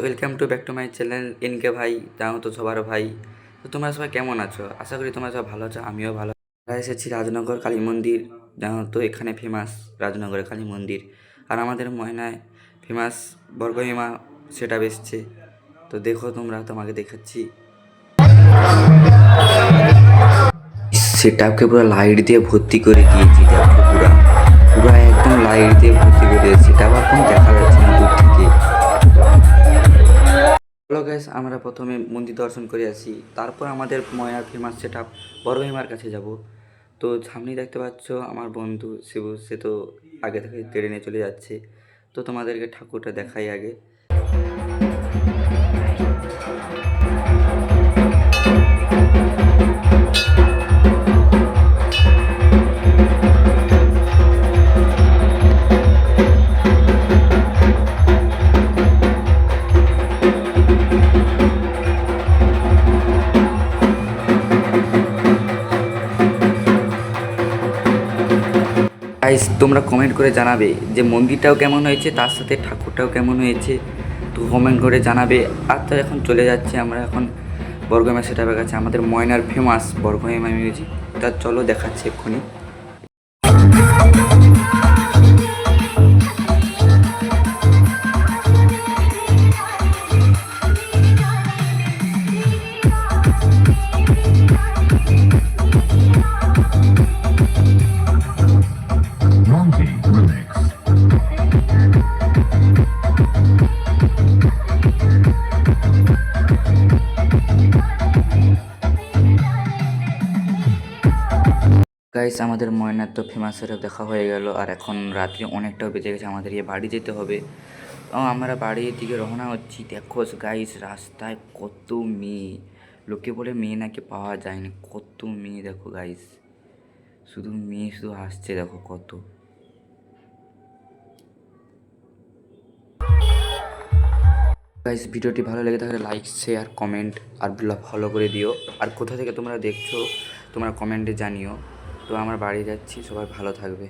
Welcome to back to my channel NK ভাই জানো তো সবার ভাই। তো তোমরা সবাই কেমন আছো? আশা করি তোমরা সবাই ভালো আছো, আমিও ভালো। আমরা এসেছি রাজনগর কালী মন্দির তো এখানে ফেমাস রাজনগরের কালী মন্দির। আর আমাদের ময়নায় ফেমাস বর্গহিমা সেটা বেসছে তো দেখো তোমরা, তোমাকে দেখাচ্ছি। সেটাকে পুরো লাইট দিয়ে ভর্তি করে দিয়েছি পুরো। পুরো একদম লাইট দিয়ে ভর্তি করে দিয়েছি। সেটা আবার কোনো হ্যালো গ্যাস আমরা প্রথমে মন্দির দর্শন করে আসি। তারপর আমাদের ময়া ফেমাস সেট সেটা বড়হিমার কাছে যাব। তো সামনেই দেখতে পাচ্ছ আমার বন্ধু শিবু সে তো আগে থেকে ট্রেনে চলে যাচ্ছে। তো তোমাদেরকে ঠাকুরটা দেখাই আগে। গাইস তোমরা কমেন্ট করে জানাবে যে মন্দিরটাও কেমন হয়েছে, তার সাথে ঠাকুরটাও কেমন হয়েছে। তো কমেন্ট করে জানাবে। আর তো এখন চলে যাচ্ছে আমরা এখন বর্গমা সেটাপের কাছে। আমাদের ময়নার ফেমাস বর্গমা মিউজিক তা চলো দেখাচ্ছি এক্ষুনি। গাইস আমাদের ময়নার তো ফেমাস দেখা হয়ে গেল, আর এখন রাত্রি অনেকটাও বেজে গেছে, আমাদের ইয়ে বাড়ি যেতে হবে। আমরা বাড়ির দিকে রওনা হচ্ছি। দেখো গাইস রাস্তায় কত মেয়ে। লোকে বলে মেয়ে নাকি পাওয়া যায় না কত মেয়ে, দেখো গাইস শুধু মেয়ে শুধু আসছে দেখো কত। গাইস ভিডিওটি ভালো লেগে থাকলে লাইক শেয়ার কমেন্ট আর ফলো করে দিও। আর কোথা থেকে তোমরা দেখছ, তোমরা কমেন্টে জানিও। তো আমরা বাড়ি যাচ্ছি সবাই ভালো থাকবে।